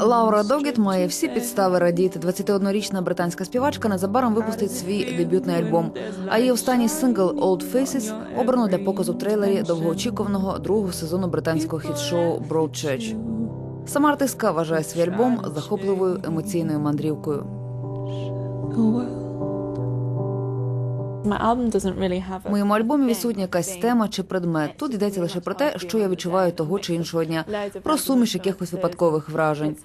Лаура Догіт має всі підстави радіти. 21-річна британська співачка незабаром випустить свій дебютний альбом. А її останній сингл «Old Faces» обрано для показу в трейлері довгоочікуваного другого сезону британського хіт-шоу «Broadchurch». Сама артистка вважає свій альбом захопливою емоційною мандрівкою. В a моєму альбомі відсутня якась тема чи предмет. Тут йдеться лише про те, що я відчуваю того чи іншого дня, про суміш якихось випадкових вражень.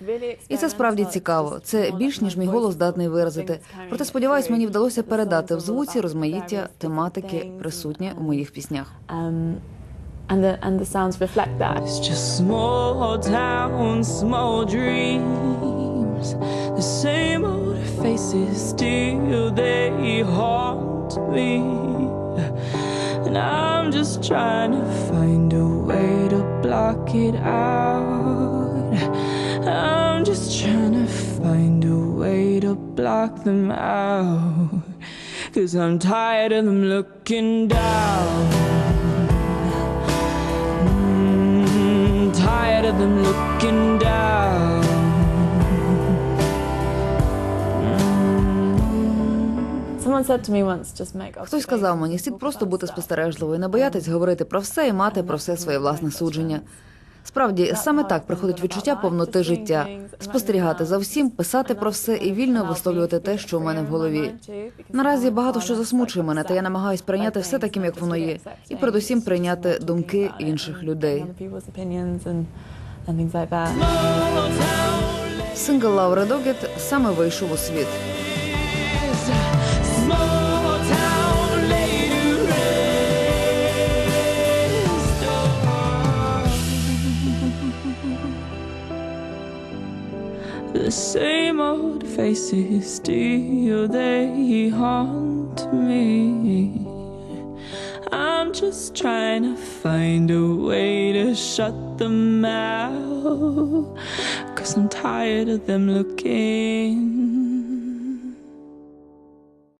І це справді цікаво. Це більш ніж мій голос здатний виразити. Проте сподіваюсь, мені вдалося передати в звуці розмаїття тематики, присутнє у моїх піснях. um, and the and the sounds reflect that. It's just small town, small dreams. Still they haunt me. And I'm just trying to find a way to block it out. I'm just trying to find a way to block them out. Cause I'm tired of them looking down. Mm, tired of them looking down. Хтось сказав мені, слід просто бути спостережливою, не боятись говорити про все і мати про все своє власне судження. Справді, саме так приходить відчуття повноти життя, спостерігати за всім, писати про все і вільно висловлювати те, що у мене в голові. Наразі багато що засмучує мене, та я намагаюсь прийняти все таким, як воно є, і передусім прийняти думки інших людей. Сингл Лаури Догіт саме вийшов у світ. The same old faces still they haunt me. I'm just trying to find a way to shut them out. Cause I'm tired of them looking